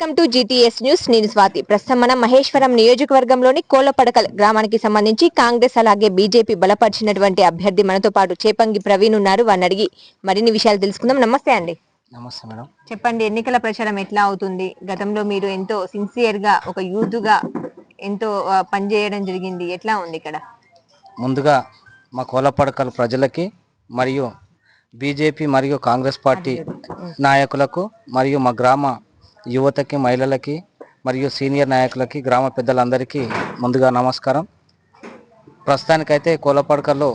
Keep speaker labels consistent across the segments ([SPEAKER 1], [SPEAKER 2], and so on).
[SPEAKER 1] Welcome to GTS news. నేను స్వాతి. ప్రస్తుతం మనం మహేశ్వరం నియోజకవర్గంలోని కోలపడకల్ గ్రామానికి సంబంధించి కాంగ్రెస్ అలాగే బీజేపీ బలపరిచినటువంటి అభ్యర్థి మనతో పాటు చేపంగి ప్రవీణ్ ఉన్నారు. వారిని అడిగి మరిన్ని విషయాలు తెలుసుకుందాం. నమస్తే అండి.
[SPEAKER 2] నమస్తే మేడం.
[SPEAKER 1] చెప్పండి ఎన్నికల ప్రచారం ఎట్లా అవుతుంది? గతంలో మీరు ఎంతో సిన్సియర్గా ఒక యూత్గా ఎంతో పనిచేయడం జరిగింది. ఎట్లా ఉంది ఇక్కడ?
[SPEAKER 2] ముందుగా మా కోలపడకల ప్రజలకి మరియు బీజేపీ మరియు కాంగ్రెస్ పార్టీ నాయకులకు మరియు మా గ్రామ యువతకి మహిళలకి మరియు సీనియర్ నాయకులకి గ్రామ పెద్దలందరికీ ముందుగా నమస్కారం. ప్రస్తుతానికైతే కోలపడకల్లో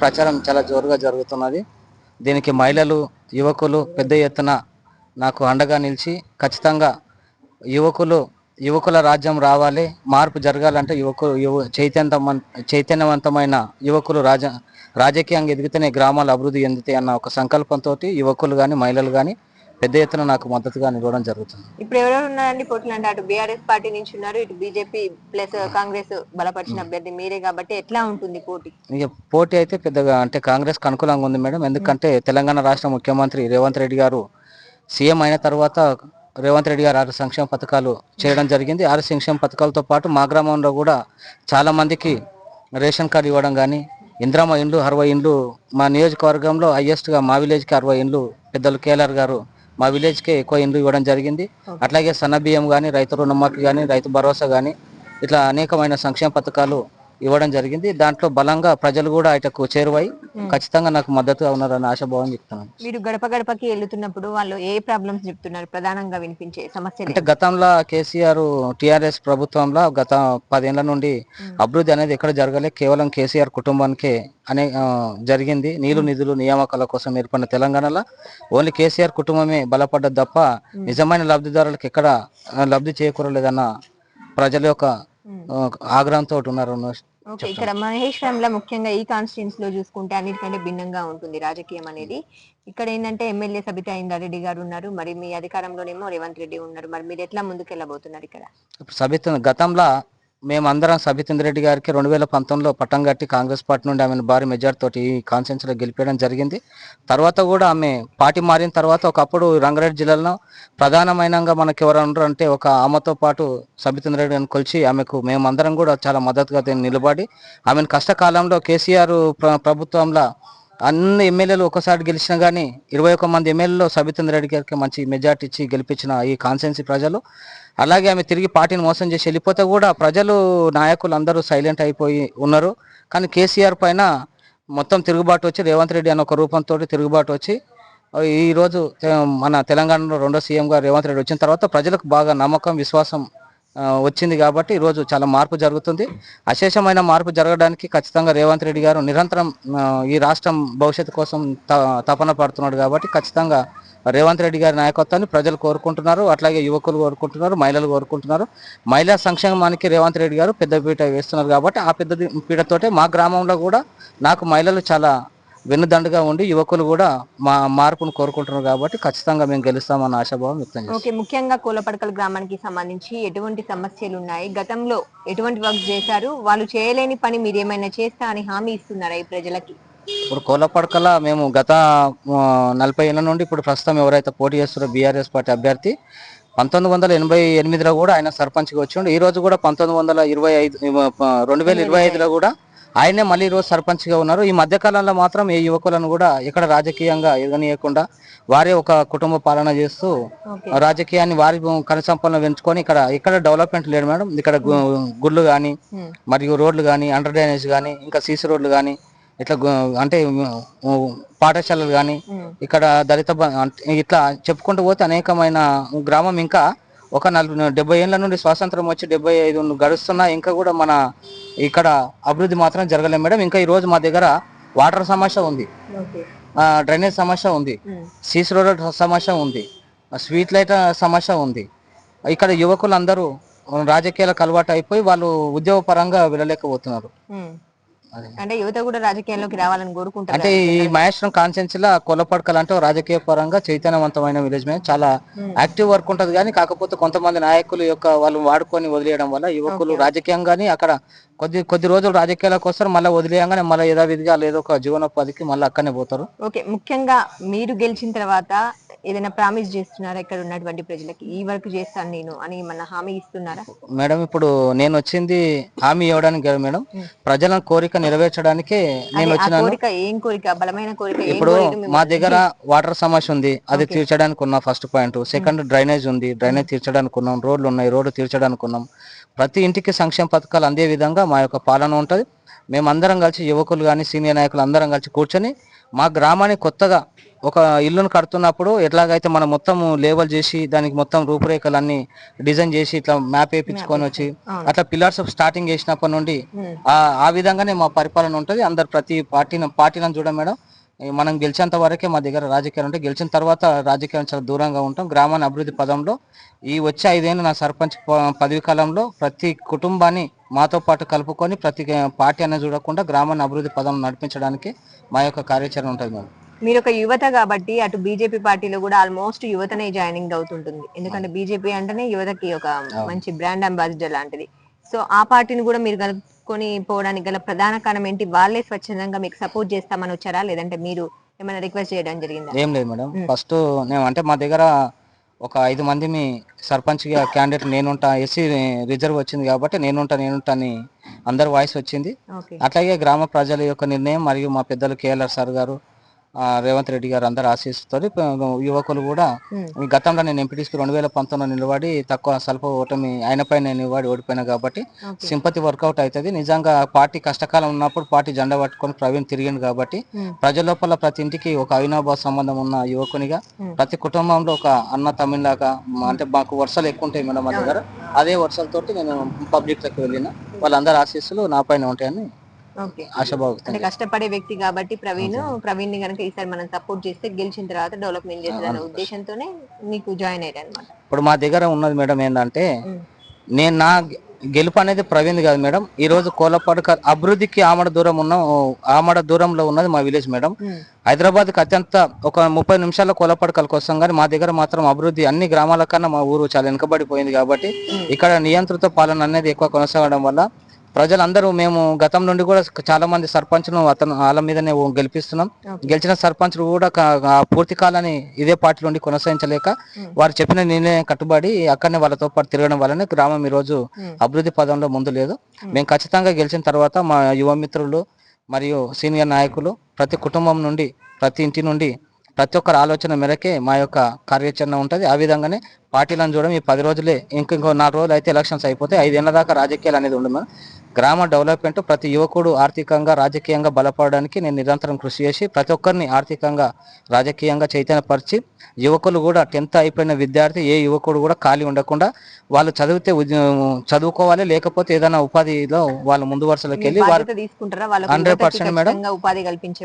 [SPEAKER 2] ప్రచారం చాలా జోరుగా జరుగుతున్నది. దీనికి మహిళలు యువకులు పెద్ద ఎత్తున నాకు అండగా నిలిచి ఖచ్చితంగా యువకులు యువకుల రాజ్యం రావాలి మార్పు జరగాలంటే యువకులు యువ చైతన్యవంత చైతన్యవంతమైన యువకులు రాజ రాజకీయంగా ఎదిగితేనే గ్రామాలు అభివృద్ధి చెందుతాయి అన్న ఒక సంకల్పంతో యువకులు కానీ మహిళలు కానీ పెద్ద ఎత్తున నాకు మద్దతుగా నిలవడం జరుగుతుంది.
[SPEAKER 1] ఇప్పుడు ఎవరెవరు ఉన్నారండి? పోటీలు అంటే అటు బీఆర్ఎస్ పార్టీ నుంచి ఉన్నారు ఇటు బీజేపీ ప్లస్ కాంగ్రెస్ బలపరిచిన అభ్యర్థి మీరే కాబట్టి ఎట్లా ఉంటుంది పోటీ?
[SPEAKER 2] ఇక పోటీ అయితే పెద్దగా అంటే కాంగ్రెస్కి అనుకూలంగా ఉంది మేడం. ఎందుకంటే తెలంగాణ రాష్ట్ర ముఖ్యమంత్రి రేవంత్ రెడ్డి గారు సీఎం అయిన తర్వాత రేవంత్ రెడ్డి గారు ఆరు సంక్షేమ పథకాలు చేయడం జరిగింది. ఆరు సంక్షేమ పథకాలతో పాటు మా గ్రామంలో కూడా చాలా మందికి రేషన్ కార్డు ఇవ్వడం కానీ ఇంద్రమ్మ ఇండ్లు అరవై ఇండ్లు మా నియోజకవర్గంలో హైయెస్ట్గా మా విలేజ్కి అరవై ఇండ్లు పెద్దలు కేఎల్ఆర్ గారు మా విలేజ్కే ఎక్కువ ఇండ్లు ఇవ్వడం జరిగింది. అట్లాగే సన్న బియ్యం కానీ రైతు రుణమాఫీ కానీ రైతు భరోసా కానీ ఇట్లా అనేకమైన సంక్షేమ పథకాలు ఇవ్వడం జరిగింది. దాంట్లో బలంగా ప్రజలు కూడా ఆయటకు చేరువై ఖచ్చితంగా నాకు మద్దతుగా ఉన్నారని ఆశాభావం చెప్తున్నాను.
[SPEAKER 1] మీరు గడప గడపకి వెళ్తున్నప్పుడు వాళ్ళు ఏ ప్రాబ్లమ్స్ చెప్తున్నారు? ప్రధానంగా వినిపించే సమస్యలు
[SPEAKER 2] అంటే గతంలో కేసీఆర్ టిఆర్ఎస్ ప్రభుత్వంలో గత పదేళ్ళ నుండి అభివృద్ధి అనేది ఎక్కడ జరగలే కేవలం కేసీఆర్ కుటుంబానికే అనే జరిగింది. నీళ్ళు నిధులు నియామకాల కోసం ఏర్పడిన తెలంగాణలో ఓన్లీ కేసీఆర్ కుటుంబమే బలపడ్డది తప్ప నిజమైన లబ్ధిదారులకు ఎక్కడ లబ్ధి చేకూరలేదన్న ప్రజల యొక్క ఆగ్రహంతో ఉన్నారు.
[SPEAKER 1] ఓకే ఇక్కడ మహేశ్వరంలో ముఖ్యంగా ఈ కాన్స్టిట్యూన్స్లో చూసుకుంటే అన్నిటికంటే భిన్నంగా ఉంటుంది రాజకీయం అనేది. ఇక్కడ ఏంటంటే ఎమ్మెల్యే సబితా ఇందారెడ్డి గారు ఉన్నారు మరి మీ అధికారంలోనేమో రేవంత్ రెడ్డి ఉన్నారు. మరి మీరు ఎట్లా ముందుకెళ్ళబోతున్నారు ఇక్కడ?
[SPEAKER 2] ఇప్పుడు సబిత్ గతంలో మేమందరం సబితేంద్ర రెడ్డి గారికి రెండు వేల పంతొమ్మిదిలో పట్టం కట్టి కాంగ్రెస్ పార్టీ నుండి ఆమెను భారీ మెజార్టీ ఈ కాన్ఫరెన్స్లో గెలిపేయడం జరిగింది. తర్వాత కూడా ఆమె పార్టీ మారిన తర్వాత ఒకప్పుడు రంగారెడ్డి జిల్లాలో ప్రధానమైనగా మనకి ఎవరు అంటే ఒక ఆమెతో పాటు సబితేంద్ర రెడ్డి గారిని కొలిచి ఆమెకు మేమందరం కూడా చాలా మద్దతుగా నిలబడి ఆమెను కష్టకాలంలో కేసీఆర్ ప్ర ప్రభుత్వంలో అన్ని ఎమ్మెల్యేలు ఒకసారి గెలిచినా కానీ ఇరవై ఒక్క మంది ఎమ్మెల్యేలో సబితంద్ర రెడ్డి గారికి మంచి మెజార్టీ ఇచ్చి గెలిపించిన ఈ కాన్సెన్సీ ప్రజలు. అలాగే ఆమె తిరిగి పార్టీని మోసం చేసి వెళ్ళిపోతే కూడా ప్రజలు నాయకులు అందరూ సైలెంట్ అయిపోయి ఉన్నారు. కానీ కేసీఆర్ పైన మొత్తం తిరుగుబాటు వచ్చి రేవంత్ రెడ్డి అనే ఒక రూపంతో తిరుగుబాటు వచ్చి ఈరోజు మన తెలంగాణలో రెండో సీఎంగా రేవంత్ రెడ్డి వచ్చిన తర్వాత ప్రజలకు బాగా నమ్మకం విశ్వాసం వచ్చింది కాబట్టి ఈరోజు చాలా మార్పు జరుగుతుంది. అశేషమైన మార్పు జరగడానికి ఖచ్చితంగా రేవంత్ రెడ్డి గారు నిరంతరం ఈ రాష్ట్రం భవిష్యత్తు కోసం త- తపన పడుతున్నాడు కాబట్టి ఖచ్చితంగా రేవంత్ రెడ్డి గారి నాయకత్వాన్ని ప్రజలు కోరుకుంటున్నారు. అట్లాగే యువకులు కోరుకుంటున్నారు మహిళలు కోరుకుంటున్నారు. మహిళా సంక్షేమానికి రేవంత్ రెడ్డి గారు పెద్ద పీట వేస్తున్నారు కాబట్టి ఆ పెద్ద పీటతోటే మా గ్రామంలో కూడా నాకు మహిళలు చాలా వెన్నుదండుగా ఉండి యువకులు కూడా మా మార్పును కోరుకుంటున్నారు కాబట్టి ఖచ్చితంగా మేము గెలుస్తామన్న ఆశాభావం వ్యక్తం
[SPEAKER 1] ఓకే ముఖ్యంగా కోలపడకల్ గ్రామానికి సంబంధించి ఎటువంటి సమస్యలు ఉన్నాయి గతంలో ఎటువంటి వర్క్ చేశారు? వాళ్ళు చేయలేని పని మీరు ఏమైనా చేస్తా అని హామీ ఇస్తున్నారా ఈ ప్రజలకి?
[SPEAKER 2] ఇప్పుడు కోలపడకల మేము గత నలభై ఏళ్ళ నుండి ఇప్పుడు ప్రస్తుతం ఎవరైతే పోటీ చేస్తారో బీఆర్ఎస్ పార్టీ అభ్యర్థి పంతొమ్మిది వందల ఎనభై ఎనిమిదిలో కూడా ఆయన సర్పంచ్గా వచ్చిండు. ఈ రోజు కూడా పంతొమ్మిది వందల ఇరవై ఐదు రెండు వేల ఇరవై ఐదులో కూడా ఆయనే మళ్ళీ ఈ రోజు సర్పంచ్గా ఉన్నారు ఈ మధ్య కాలంలో మాత్రం ఈ యువకులను కూడా ఇక్కడ రాజకీయంగా ఎదగనీయకుండా వారే ఒక కుటుంబ పాలన చేస్తూ రాజకీయాన్ని వారి కనసంపలను పెంచుకొని ఇక్కడ ఇక్కడ డెవలప్మెంట్ లేదు మేడం ఇక్కడ గుళ్ళు కానీ. మరియు రోడ్లు కానీ అండర్ డ్రైనేజ్ కానీ ఇంకా సీసీ రోడ్లు కానీ ఇట్లా అంటే పాఠశాలలు కానీ. ఇక్కడ దళిత ఇట్లా చెప్పుకుంటూ పోతే అనేకమైన గ్రామం ఇంకా ఒక నలభై డెబ్బై ఏళ్ళ నుండి స్వాతంత్రం వచ్చి డెబ్బై ఐదు గడుస్తున్నా ఇంకా కూడా మన ఇక్కడ అభివృద్ధి మాత్రం జరగలేదు మేడం. ఇంకా ఈ రోజు మా దగ్గర వాటర్ సమస్య ఉంది. డ్రైనేజ్ సమస్య ఉంది. సీసీ రోడ్ సమస్య ఉంది. స్వీట్ లైట్ సమస్య ఉంది. ఇక్కడ యువకులు అందరూ రాజకీయాలకు అలవాటు అయిపోయి వాళ్ళు ఉద్యోగ పరంగా వెళ్ళలేకపోతున్నారు.
[SPEAKER 1] అంటే యువత కూడా రాజకీయాల్లోకి రావాలని కోరుకుంటారు
[SPEAKER 2] అంటే ఈ మహేశ్వరం కాన్సెన్సీలో కొల్లపడకలు అంటే ఓ రాజకీయ పరంగా చైతన్యవంతమైన విలేజ్ మీద చాలా యాక్టివ్ వర్క్ ఉంటది. కానీ కాకపోతే కొంతమంది నాయకులు యొక్క వాళ్ళు వాడుకొని వదిలేయడం వల్ల యువకులు రాజకీయంగాని అక్కడ కొద్ది కొద్ది రోజులు రాజకీయాలకు వస్తారు. మళ్ళీ వదిలేయంగానే మళ్ళీ యథావిధిగా లేదో ఒక జీవనోపాధికి మళ్ళీ అక్కడనే పోతారు.
[SPEAKER 1] ఓకే ముఖ్యంగా మీరు గెలిచిన తర్వాత ఏదైనా ప్రామిస్ చేస్తున్నారా? ఇక్కడ ఉన్నటువంటి ప్రజలకి ఈ వర్క్ చేస్తాను నేను అని మన హామీ ఇస్తున్నారా?
[SPEAKER 2] మేడం ఇప్పుడు నేను వచ్చింది హామీ ఇవ్వడానికి కాదు మేడం. ప్రజల కోరిక నెరవేర్చడానికే నేను
[SPEAKER 1] ఆ
[SPEAKER 2] వచ్చినాను.
[SPEAKER 1] కోరిక ఏం కోరిక? బలమైన కోరిక ఏం
[SPEAKER 2] ఇప్పుడు
[SPEAKER 1] కోరిక మిమ్మల్ని
[SPEAKER 2] మా దగ్గర వాటర్ సమస్య ఉంది. అది. తీర్చడానికి ఉన్న ఫస్ట్ పాయింట్. సెకండ్ డ్రైనేజ్ ఉంది. డ్రైనేజ్ తీర్చడానికి ఉన్నాం. రోడ్లు ఉన్నాయి. రోడ్డు తీర్చడానికి ఉన్నాం. ప్రతి ఇంటికి సంక్షేమ పథకాలు అందే విధంగా మా యొక్క పాలన ఉంటుంది మేము అందరం కలిసి యువకులు కానీ సీనియర్ నాయకులు అందరం కలిసి కూర్చొని మా గ్రామానికి కొత్తగా ఒక ఇల్లును కడుతున్నప్పుడు ఎట్లాగైతే మనం మొత్తం లేవల్ చేసి దానికి మొత్తం రూపురేఖలన్నీ డిజైన్ చేసి ఇట్లా మ్యాప్ వేయించుకొని వచ్చి. అట్లా పిల్లర్స్ స్టార్టింగ్ చేసినప్పటి నుండి. ఆ ఆ విధంగానే మా పరిపాలన ఉంటుంది అందరు ప్రతి పార్టీని పార్టీలను చూడం మేడం మనం గెలిచేంత వరకే మా దగ్గర రాజకీయాలు ఉంటాయి. గెలిచిన తర్వాత రాజకీయాలు చాలా దూరంగా ఉంటాం. గ్రామాన్ని అభివృద్ధి పదంలో ఈ వచ్చే ఐదేళ్ళు నా సర్పంచ్ పదవి కాలంలో ప్రతి కుటుంబాన్ని మాతో పాటు కలుపుకొని ప్రతి పార్టీ అనేది చూడకుండా గ్రామాన్ని అభివృద్ధి పదం నడిపించడానికి మా యొక్క కార్యాచరణ ఉంటుంది మేడం.
[SPEAKER 1] మీరు ఒక యువత కాబట్టి అటు బీజేపీ పార్టీలో కూడా ఆల్మోస్ట్ యువతనే జాయినింగ్ అవుతుంటుంది. ఎందుకంటే బీజేపీ అంటేనే యువతకి ఒక మంచి బ్రాండ్ అంబాసిడర్ లాంటిది. సో ఆ పార్టీని కూడా మీరు కలుపుకొని పోవడానికి గల ప్రధాన కారణం ఏంటి? వాళ్ళే స్వచ్ఛందంగా మీకు సపోర్ట్ చేస్తామని వచ్చారా? లేదంటే మీరు ఏమైనా రిక్వెస్ట్ చేయడం జరిగిందా?
[SPEAKER 2] ఏం లేదు మేడం.
[SPEAKER 1] మ్.
[SPEAKER 2] ఫస్ట్ నేను అంటే మా దగ్గర ఒక ఐదు మందిని సర్పంచ్గా క్యాండిడేట్ నేనుంటా ఎస్సీ రిజర్వ్ వచ్చింది కాబట్టి నేనుంటా నేనుంటా అని అందరు వాయిస్ వచ్చింది. అట్లాగే గ్రామ ప్రజల యొక్క నిర్ణయం మరియు మా పెద్దలు కేఎల్ఆర్ సార్ గారు రేవంత్ రెడ్డి గారు అందరు ఆశీస్సుతో యువకులు కూడా గతంలో నేను ఎంపీటీసీ రెండు వేల పంతొమ్మిదిలో నిలబడి తక్కువ స్వల్ప ఓటమి ఆయనపై నేను నిలబడి ఓడిపోయినా కాబట్టి సింపతి వర్కౌట్ అవుతుంది. నిజంగా పార్టీ కష్టకాలం ఉన్నప్పుడు పార్టీ జెండా పట్టుకొని ప్రవీణ్ తిరిగిండు కాబట్టి. ప్రజల లోపల ప్రతి ఇంటికి ఒక అవినాభావ సంబంధం ఉన్న యువకునిగా. ప్రతి కుటుంబంలో ఒక అన్న తమిళలాగా అంటే మాకు వర్షాలు ఎక్కువ ఉంటాయి మేడం మా దగ్గర అదే వర్షాలతోటి నేను పబ్లిక్లోకి వెళ్ళిన. వాళ్ళందరి ఆశీస్సులు నా పైన ఉంటాయని
[SPEAKER 1] అంటే కష్టపడే వ్యక్తి కాబట్టి ప్రవీణ్ ప్రవీణ్ని కనుక ఈసారి మనం సపోర్ట్ చేస్తే గెలిచిన తర్వాత డెవలప్మెంట్ చేసేదన్న ఉద్దేశంతోనే మీకు జాయిన్ అయ్యారు అనమాట
[SPEAKER 2] ఇప్పుడు మా దగ్గర ఉన్నది మేడం ఏంటంటే నేను నా గెలుపు అనేది ప్రవీణ్ కాదు మేడం. ఈ రోజు కోలపాడు అభివృద్ధికి ఆమడ దూరం ఉన్న ఆమడ దూరంలో ఉన్నది మా విలేజ్ మేడం. హైదరాబాద్కి అత్యంత ఒక ముప్పై నిమిషాల్లో కోలపాడు కలకి వస్తాం కానీ మా దగ్గర మాత్రం అభివృద్ధి అన్ని గ్రామాల కన్నా మా ఊరు చాలా వెనుకబడిపోయింది కాబట్టి ఇక్కడ నియంత్రిత పాలన అనేది ఎక్కువ కొనసాగడం వల్ల ప్రజలందరూ మేము గతం నుండి కూడా చాలా మంది సర్పంచ్ను అతను వాళ్ళ మీదనే గెలిపిస్తున్నాం. గెలిచిన సర్పంచ్లు కూడా పూర్తి కాలాన్ని ఇదే పార్టీ నుండి కొనసాగించలేక వారు చెప్పిన నిర్ణయం కట్టుబడి అక్కడనే వాళ్ళతో పాటు తిరగడం వల్లనే గ్రామం ఈ రోజు అభివృద్ధి పదంలో ముందు లేదు. మేము ఖచ్చితంగా గెలిచిన తర్వాత మా యువ మిత్రులు మరియు సీనియర్ నాయకులు ప్రతి కుటుంబం నుండి ప్రతి ఇంటి నుండి ప్రతి ఒక్కరి ఆలోచన మేరకే మా యొక్క కార్యాచరణ ఉంటుంది ఆ విధంగానే పార్టీలను చూడడం ఈ పది రోజులే ఇంక ఇంకో నాలుగు రోజులు అయితే ఎలక్షన్స్ అయిపోతాయి ఐదేళ్ళ దాకా రాజకీయాలు అనేది ఉండదు మేడం. గ్రామ డెవలప్మెంట్ ప్రతి యువకుడు ఆర్థికంగా రాజకీయంగా బలపడడానికి నేను నిరంతరం కృషి చేసి ప్రతి ఒక్కరిని ఆర్థికంగా రాజకీయంగా చైతన్యపరిచి యువకులు కూడా టెన్త్ అయిపోయిన విద్యార్థి ఏ యువకుడు కూడా ఖాళీ ఉండకుండా వాళ్ళు చదివితే చదువుకోవాలి లేకపోతే ఏదైనా ఉపాధిలో వాళ్ళు ముందు వరుసలోకి వెళ్ళి వారు 100%
[SPEAKER 1] యువతకి
[SPEAKER 2] మేడం.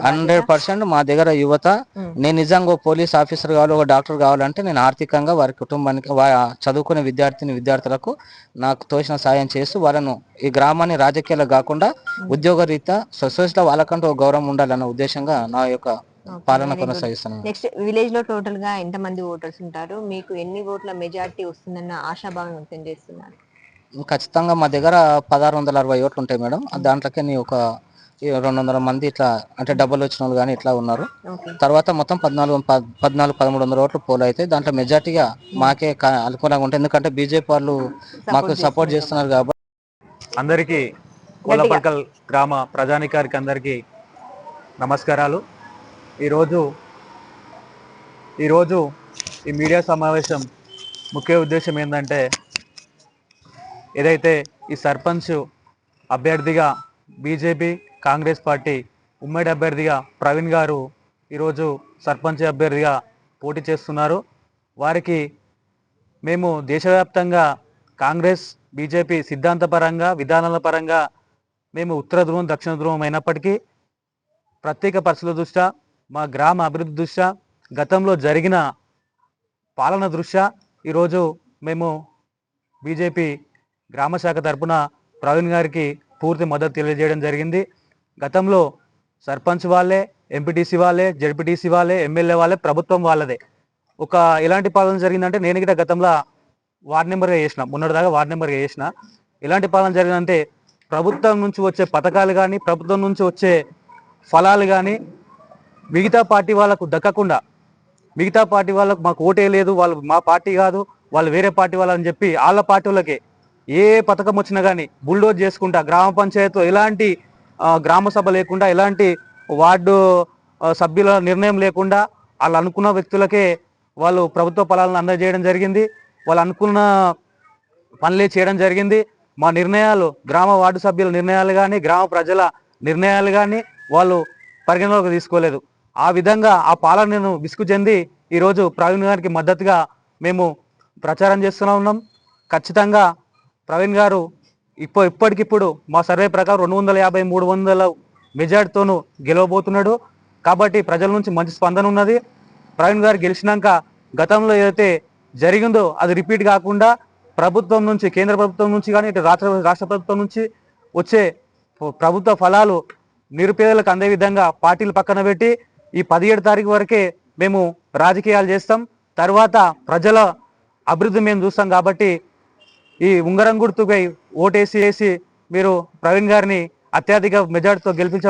[SPEAKER 2] హండ్రెడ్ పర్సెంట్ మా దగ్గర యువత
[SPEAKER 1] ఉమ్.
[SPEAKER 2] నేను నిజంగా ఓ పోలీస్ ఆఫీసర్ కావాలి ఒక డాక్టర్ కావాలంటే నేను ఆర్థికంగా వారి కుటుంబానికి చదువుకునే విద్యార్థిని విద్యార్థులకు నాకు తోచిన సాయం చేస్తూ వాళ్ళను ఈ గ్రామాన్ని రాజకీయాలు కాకుండా ఉద్యోగ రీత్యా సొసైటీలో వాళ్ళకంటూ ఒక గౌరవం ఉండాలన్న ఉద్దేశంగా నా యొక్క పాలన కొనసాగిస్తున్నాను.
[SPEAKER 1] నెక్స్ట్ విలేజ్లో టోటల్గా ఎంత మంది ఓటర్స్ ఉంటారు? మీకు ఎన్ని ఓట్ల మెజారిటీ వస్తుందన్న ఆశాభావం వ్యక్తం చేస్తున్నారు?
[SPEAKER 2] ఖచ్చితంగా మా దగ్గర పదహారు వందల అరవై ఓట్లు ఉంటాయి మేడం. దాంట్లోకి ఒక రెండు వందల మంది ఇట్లా అంటే డబ్బులు వచ్చిన వాళ్ళు కానీ ఇట్లా ఉన్నారు.
[SPEAKER 1] ఓకే.
[SPEAKER 2] తర్వాత మొత్తం పద్నాలుగు పద్నాలుగు పదమూడు వందల ఓట్లు పోల్ అయితే దాంట్లో మెజార్టీగా మాకే క- అనుకూలంగా ఉంటుంది ఎందుకంటే బీజేపీ వాళ్ళు మాకు సపోర్ట్ చేస్తున్నారు కాబట్టి
[SPEAKER 3] అందరికీ కోలపల్కల్ గ్రామ ప్రజానికారికి అందరికీ నమస్కారాలు. ఈరోజు ఈరోజు ఈ మీడియా సమావేశం ముఖ్య ఉద్దేశం ఏంటంటే ఏదైతే ఈ సర్పంచ్ అభ్యర్థిగా బీజేపీ కాంగ్రెస్ పార్టీ ఉమ్మడి అభ్యర్థిగా ప్రవీణ్ గారు ఈరోజు సర్పంచ్ అభ్యర్థిగా పోటీ చేస్తున్నారు. వారికి మేము దేశవ్యాప్తంగా కాంగ్రెస్ బీజేపీ సిద్ధాంతపరంగా విధానాల పరంగా మేము ఉత్తర ధ్రువం దక్షిణ ధ్రువం అయినప్పటికీ ప్రత్యేక పరిస్థితుల దృష్ట్యా మా గ్రామ అభివృద్ధి దృష్ట్యా గతంలో జరిగిన పాలన దృష్ట్యా ఈరోజు మేము బీజేపీ గ్రామ శాఖ తరపున ప్రవీణ్ గారికి పూర్తి మద్దతు తెలియజేయడం జరిగింది. గతంలో సర్పంచ్ వాళ్ళే ఎంపీటీసీ వాళ్ళే జడ్పీటీసీ వాళ్ళే ఎమ్మెల్యే వాళ్ళే ప్రభుత్వం వాళ్ళదే. ఒక ఎలాంటి పాలన జరిగిందంటే నేను కూడా గతంలో వార్డ్ నెంబర్గా చేసిన మొన్నటిదాకా వార్డ్ నెంబర్గా చేసిన. ఎలాంటి పాలన జరిగిందంటే ప్రభుత్వం నుంచి వచ్చే పథకాలు కానీ ప్రభుత్వం నుంచి వచ్చే ఫలాలు కానీ మిగతా పార్టీ వాళ్ళకు దక్కకుండా మిగతా పార్టీ వాళ్ళకు మాకు ఓటే లేదు వాళ్ళు మా పార్టీ కాదు వాళ్ళు వేరే పార్టీ వాళ్ళని చెప్పి వాళ్ళ పార్టీ వాళ్ళకే ఏ పథకం వచ్చినా కానీ బుల్డోజ్ చేసుకుంటా గ్రామ పంచాయతీ ఎలాంటి గ్రామ సభ లేకుండా ఎలాంటి వార్డు సభ్యుల నిర్ణయం లేకుండా వాళ్ళు అనుకున్న వ్యక్తులకే వాళ్ళు ప్రభుత్వ ఫలాలను అందజేయడం జరిగింది. వాళ్ళు అనుకున్న పనులే చేయడం జరిగింది. మా నిర్ణయాలు గ్రామ వార్డు సభ్యుల నిర్ణయాలు కానీ గ్రామ ప్రజల నిర్ణయాలు కానీ వాళ్ళు పరిగణలోకి తీసుకోలేదు. ఆ విధంగా ఆ పాలనను విసుగు చెంది ఈరోజు ప్రవీణ్ గారికి మద్దతుగా మేము ప్రచారం చేస్తూనే ఉన్నాం ఖచ్చితంగా ప్రవీణ్ గారు ఇప్ప ఇప్పటికిప్పుడు మా సర్వే ప్రకారం రెండు వందల యాభై మూడు వందల మెజార్టీతోనూ గెలవబోతున్నాడు. కాబట్టి ప్రజల నుంచి మంచి స్పందన ఉన్నది. ప్రవీణ్ గారు గెలిచినాక గతంలో ఏదైతే జరిగిందో అది రిపీట్ కాకుండా ప్రభుత్వం నుంచి కేంద్ర ప్రభుత్వం నుంచి కానీ ఇటు రాష్ట్ర రాష్ట్ర ప్రభుత్వం నుంచి వచ్చే ప్రభుత్వ ఫలాలు నిరుపేదలకు అందే విధంగా పార్టీలు పక్కన పెట్టి ఈ పదిహేడు తారీఖు వరకే మేము రాజకీయాలు చేస్తాం. తర్వాత ప్రజల అభివృద్ధి మేము చూస్తాం కాబట్టి ఈ ఉంగరం గుర్తుపై ఓటేసి వేసి మీరు ప్రవీణ్ గారిని అత్యధిక మెజార్టీతో గెలిపించ